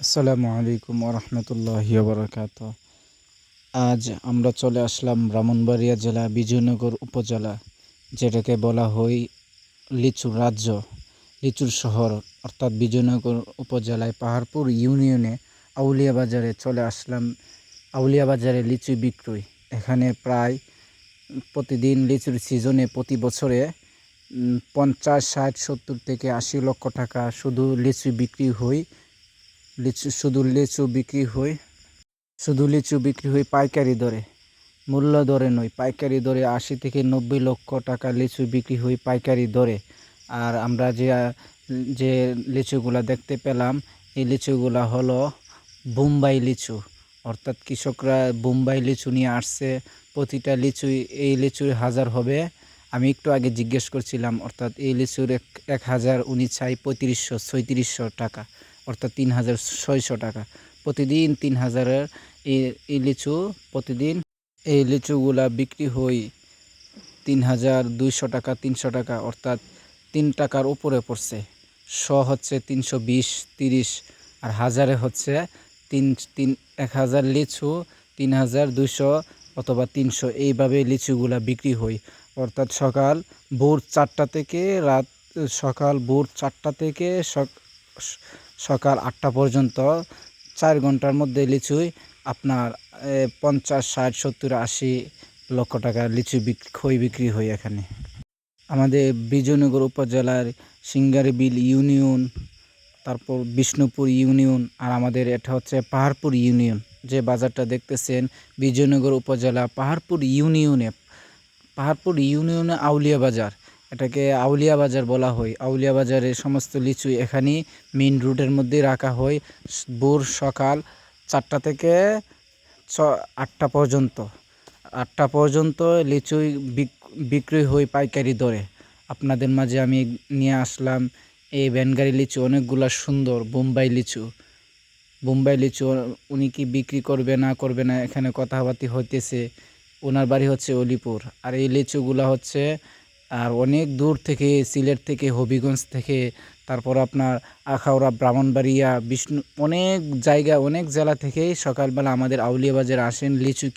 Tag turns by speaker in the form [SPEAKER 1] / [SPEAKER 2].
[SPEAKER 1] আসসালামু আলাইকুম রহমতুল্লাহ বরকাত আজ আমরা চলে আসলাম ব্রাহ্মণবাড়িয়া জেলা বিজয়নগর উপজেলা, যেটাকে বলা হয় লিচুর রাজ্য। লিচুর শহর, অর্থাৎ বিজয়নগর উপজেলায় পাহাড়পুর ইউনিয়নে আউলিয়া বাজারে চলে আসলাম। আউলিয়া বাজারে লিচু বিক্রয়। এখানে প্রায় প্রতিদিন লিচুর সিজনে প্রতি বছরে পঞ্চাশ, ষাট, সত্তর থেকে আশি লক্ষ টাকা শুধু লিচু বিক্রি হয়। লিচু, শুধু লিচু বিক্রি হয় শুধু লিচু বিক্রি হয় পাইকারি দরে, মূল্য দরে নয় পাইকারি দরে আশি থেকে নব্বই লক্ষ টাকা লিচু বিক্রি হয় পাইকারি দরে। আর আমরা যে যে লিচুগুলা দেখতে পেলাম, এই লিচুগুলা হলো বোম্বাই লিচু। অর্থাৎ কৃষকরা বোম্বাই লিচু নিয়ে আসছে, প্রতিটা লিচু, এই লিচুর হাজার হবে। আমি একটু আগে জিজ্ঞেস করছিলাম, অর্থাৎ এই লিচুর এক এক হাজার উনি চাই পঁয়ত্রিশশো, ছয়ত্রিশশো টাকা। অর্থাৎ তিন হাজার ছয়শো টাকা। প্রতিদিন তিন হাজারের এই লিচু, প্রতিদিন এই লিচুগুলা বিক্রি হয় তিন হাজার দুইশো টাকা, তিনশো টাকা, অর্থাৎ তিন টাকার উপরে পড়ছে। শ হচ্ছে তিনশো বিশ, তিরিশ, আর হাজারে হচ্ছে তিন তিন, এক হাজার লিচু, তিন হাজার দুইশো অথবা তিনশো, এইভাবে লিচুগুলা বিক্রি হয় অর্থাৎ সকাল ভোর চারটা থেকে রাত, সকাল ভোর চারটা থেকে সকাল আটটা পর্যন্ত, চার ঘণ্টার মধ্যে লিচুই আপনার পঞ্চাশ, ষাট, সত্তর, আশি লক্ষ টাকা লিচু বিক্রি খই বিক্রি হয় এখানে। আমাদের বিজয়নগর উপজেলার সিঙ্গারবিল ইউনিয়ন, তারপর বিষ্ণুপুর ইউনিয়ন আর আমাদের এটা হচ্ছে পাহাড়পুর ইউনিয়ন। যে বাজারটা দেখতেছেন, বিজয়নগর উপজেলা পাহাড়পুর ইউনিয়নে পাহাড়পুর ইউনিয়নে আউলিয়া বাজার। এটাকে আউলিয়া বাজার বলা হয়। আউলিয়া বাজারে সমস্ত লিচু এখানে মেইন রোডের মধ্যে রাখা হয়। ভোর সকাল চারটা থেকে ছ, আটটা পর্যন্ত। আটটা পর্যন্ত লিচু বিক- বিক্রি হয় পাইকারি দরে। আপনাদের মাঝে আমি নিয়ে আসলাম এই ভ্যানগাড়ি লিচু, অনেকগুলা সুন্দর বোম্বাই লিচু। বোম্বাই লিচু, উনি কি বিক্রি করবে না করবে না এখানে কথাবার্তি হইতেছে। ওনার বাড়ি হচ্ছে অলিপুর। আর এই লিচুগুলা হচ্ছে আর অনেক দূর থেকে, সিলেট থেকে, হবিগঞ্জ থেকে, তারপর আপনার আখাউড়া, ব্রাহ্মণবাড়িয়া, বিষ্ণু, অনেক জায়গা, অনেক জেলা থেকেই সকালবেলা আমাদের আউলিয়াবাজার আসেন লিচু